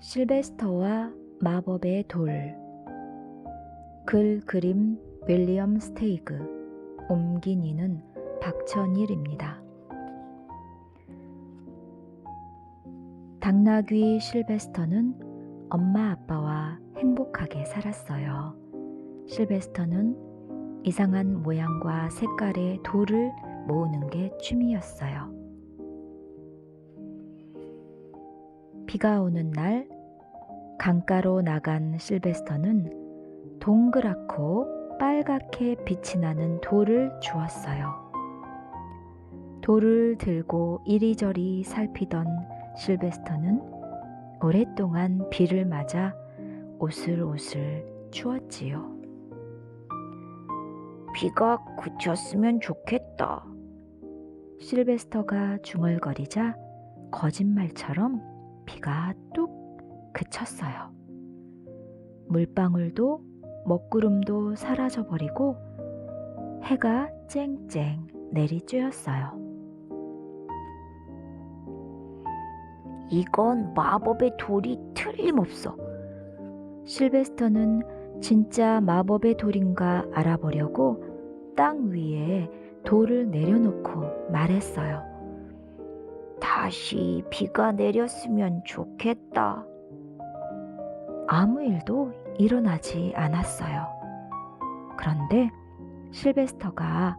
실베스터와 마법의 돌 글 그림 윌리엄 스테이그 옮긴 이는 박천일입니다. 당나귀 실베스터는 엄마 아빠와 행복하게 살았어요. 실베스터는 이상한 모양과 색깔의 돌을 모으는 게 취미였어요. 비가 오는 날 강가로 나간 실베스터는 동그랗고 빨갛게 빛이 나는 돌을 주었어요. 돌을 들고 이리저리 살피던 실베스터는 오랫동안 비를 맞아 오슬오슬 추웠지요. 비가 그쳤으면 좋겠다. 실베스터가 중얼거리자 거짓말처럼 비가 뚝 그쳤어요. 물방울도 먹구름도 사라져버리고 해가 쨍쨍 내리쬐었어요. 이건 마법의 돌이 틀림없어. 실베스터는 진짜 마법의 돌인가 알아보려고 땅 위에 돌을 내려놓고 말했어요. 다시 비가 내렸으면 좋겠다. 아무 일도 일어나지 않았어요. 그런데 실베스터가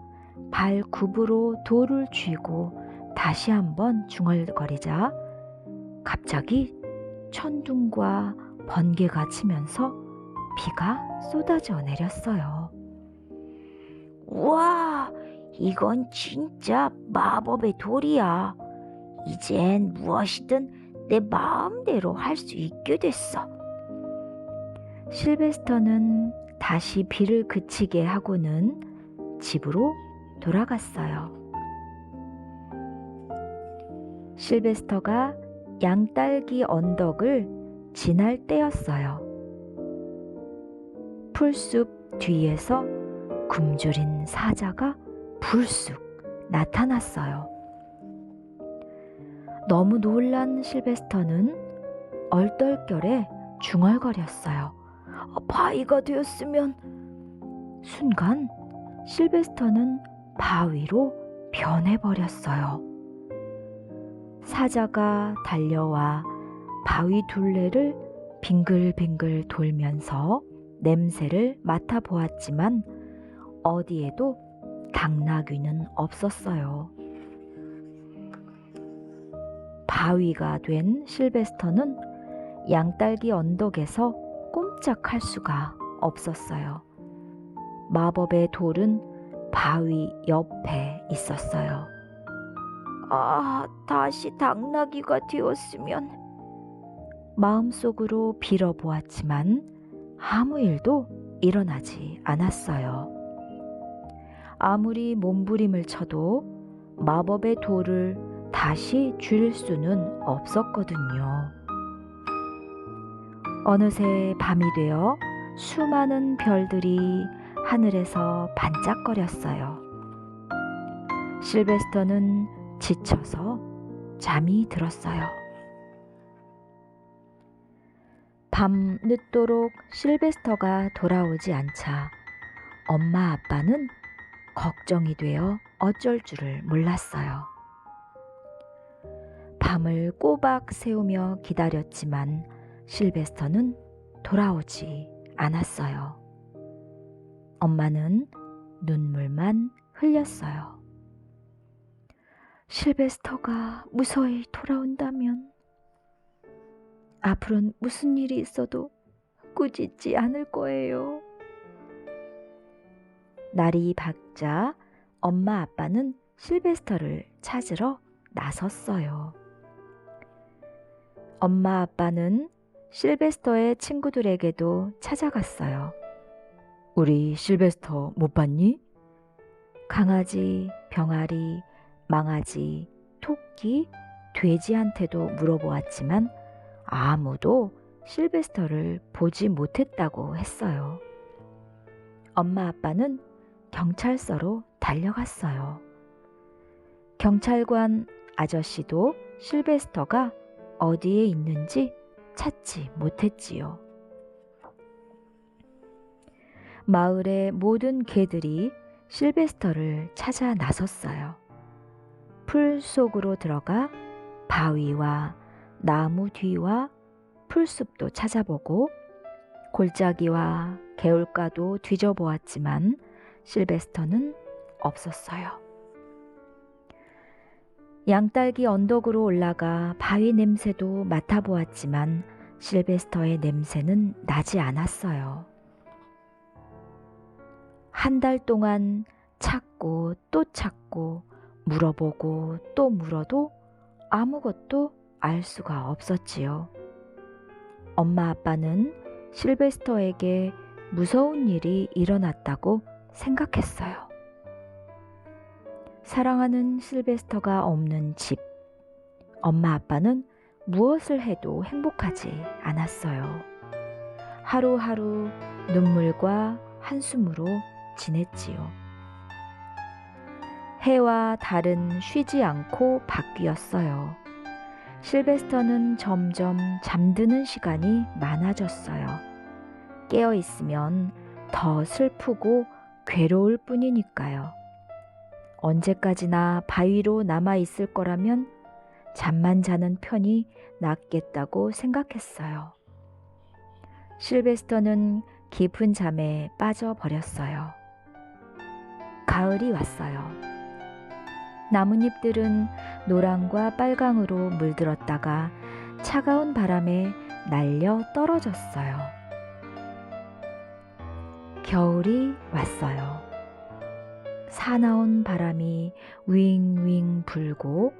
발굽으로 돌을 쥐고 다시 한번 중얼거리자 갑자기 천둥과 번개가 치면서 비가 쏟아져 내렸어요. 우와, 이건 진짜 마법의 돌이야. 이젠 무엇이든 내 마음대로 할 수 있게 됐어. 실베스터는 다시 비를 그치게 하고는 집으로 돌아갔어요. 실베스터가 양딸기 언덕을 지날 때였어요. 풀숲 뒤에서 굶주린 사자가 불쑥 나타났어요. 너무 놀란 실베스터는 얼떨결에 중얼거렸어요. 아, 바위가 되었으면 순간 실베스터는 바위로 변해버렸어요. 사자가 달려와 바위 둘레를 빙글빙글 돌면서 냄새를 맡아보았지만 어디에도 당나귀는 없었어요. 바위가 된 실베스터는 양딸기 언덕에서 꼼짝할 수가 없었어요. 마법의 돌은 바위 옆에 있었어요. 아, 다시 당나귀가 되었으면 마음속으로 빌어보았지만 아무 일도 일어나지 않았어요. 아무리 몸부림을 쳐도 마법의 돌을 다시 줄 수는 없었거든요. 어느새 밤이 되어 수많은 별들이 하늘에서 반짝거렸어요. 실베스터는 지쳐서 잠이 들었어요. 밤 늦도록 실베스터가 돌아오지 않자 엄마 아빠는 걱정이 되어 어쩔 줄을 몰랐어요. 밤을 꼬박 새우며 기다렸지만 실베스터는 돌아오지 않았어요. 엄마는 눈물만 흘렸어요. 실베스터가 무서히 돌아온다면 앞으로는 무슨 일이 있어도 꾸짖지 않을 거예요. 날이 밝자 엄마 아빠는 실베스터를 찾으러 나섰어요. 엄마 아빠는 실베스터의 친구들에게도 찾아갔어요. 우리 실베스터 못 봤니? 강아지, 병아리, 망아지, 토끼, 돼지한테도 물어보았지만 아무도 실베스터를 보지 못했다고 했어요. 엄마 아빠는 경찰서로 달려갔어요. 경찰관 아저씨도 실베스터가 어디에 있는지 찾지 못했지요. 마을의 모든 개들이 실베스터를 찾아 나섰어요. 풀 속으로 들어가 바위와 나무 뒤와 풀숲도 찾아보고 골짜기와 개울가도 뒤져보았지만 실베스터는 없었어요. 양딸기 언덕으로 올라가 바위 냄새도 맡아보았지만 실베스터의 냄새는 나지 않았어요. 한 달 동안 찾고 또 찾고 물어보고 또 물어도 아무것도 알 수가 없었지요. 엄마 아빠는 실베스터에게 무서운 일이 일어났다고 생각했어요. 사랑하는 실베스터가 없는 집. 엄마 아빠는 무엇을 해도 행복하지 않았어요. 하루하루 눈물과 한숨으로 지냈지요. 해와 달은 쉬지 않고 바뀌었어요. 실베스터는 점점 잠드는 시간이 많아졌어요. 깨어 있으면 더 슬프고 괴로울 뿐이니까요. 언제까지나 바위로 남아 있을 거라면 잠만 자는 편이 낫겠다고 생각했어요. 실베스터는 깊은 잠에 빠져버렸어요. 가을이 왔어요. 나뭇잎들은 노랑과 빨강으로 물들었다가 차가운 바람에 날려 떨어졌어요. 겨울이 왔어요. 사나운 바람이 윙윙 불고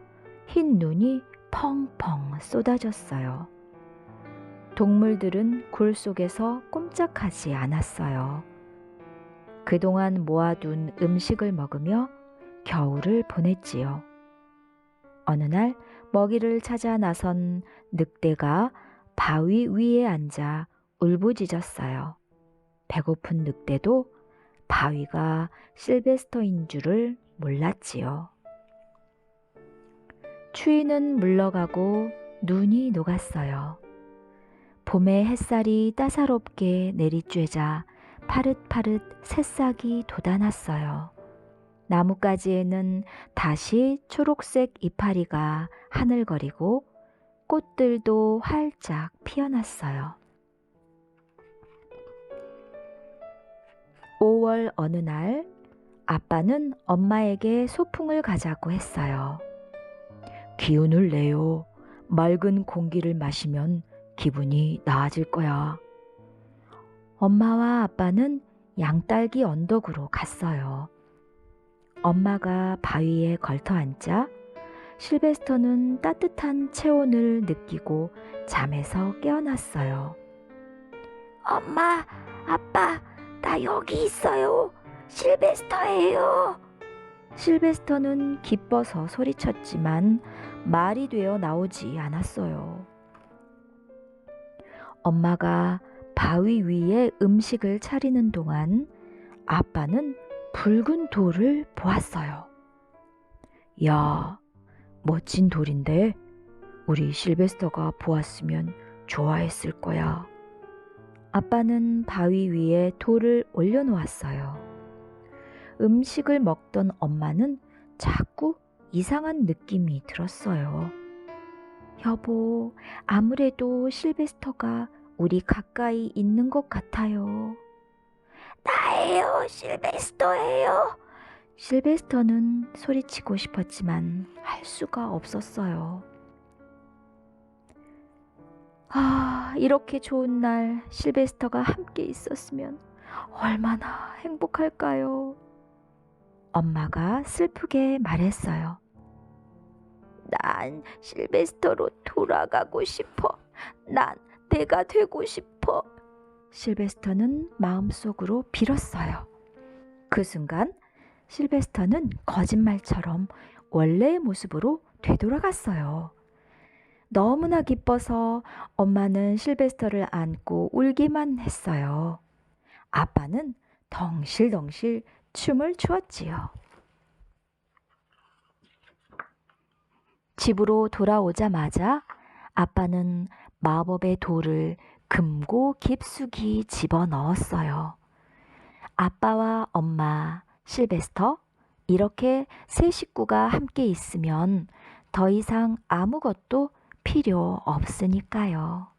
흰 눈이 펑펑 쏟아졌어요. 동물들은 굴 속에서 꼼짝하지 않았어요. 그동안 모아둔 음식을 먹으며 겨울을 보냈지요. 어느 날 먹이를 찾아 나선 늑대가 바위 위에 앉아 울부짖었어요. 배고픈 늑대도 바위가 실베스터인 줄을 몰랐지요. 추위는 물러가고 눈이 녹았어요. 봄의 햇살이 따사롭게 내리쬐자 파릇파릇 새싹이 돋아났어요. 나뭇가지에는 다시 초록색 이파리가 하늘거리고 꽃들도 활짝 피어났어요. 5월 어느 날 아빠는 엄마에게 소풍을 가자고 했어요. 기운을 내요. 맑은 공기를 마시면 기분이 나아질 거야. 엄마와 아빠는 양딸기 언덕으로 갔어요. 엄마가 바위에 걸터 앉자 실베스터는 따뜻한 체온을 느끼고 잠에서 깨어났어요. 엄마, 아빠, 나 여기 있어요. 실베스터예요. 실베스터는 기뻐서 소리쳤지만 말이 되어 나오지 않았어요. 엄마가 바위 위에 음식을 차리는 동안 아빠는 붉은 돌을 보았어요. 야, 멋진 돌인데 우리 실베스터가 보았으면 좋아했을 거야. 아빠는 바위 위에 돌을 올려놓았어요. 음식을 먹던 엄마는 자꾸 이상한 느낌이 들었어요. 여보, 아무래도 실베스터가 우리 가까이 있는 것 같아요. 나예요, 실베스터예요. 실베스터는 소리치고 싶었지만 할 수가 없었어요. 아, 이렇게 좋은 날 실베스터가 함께 있었으면 얼마나 행복할까요? 엄마가 슬프게 말했어요. 난 실베스터로 돌아가고 싶어. 난 내가 되고 싶어. 실베스터는 마음속으로 빌었어요. 그 순간 실베스터는 거짓말처럼 원래의 모습으로 되돌아갔어요. 너무나 기뻐서 엄마는 실베스터를 안고 울기만 했어요. 아빠는 덩실덩실 춤을 추었지요. 집으로 돌아오자마자 아빠는 마법의 돌을 금고 깊숙이 집어 넣었어요. 아빠와 엄마, 실베스터, 이렇게 세 식구가 함께 있으면 더 이상 아무것도 필요 없으니까요.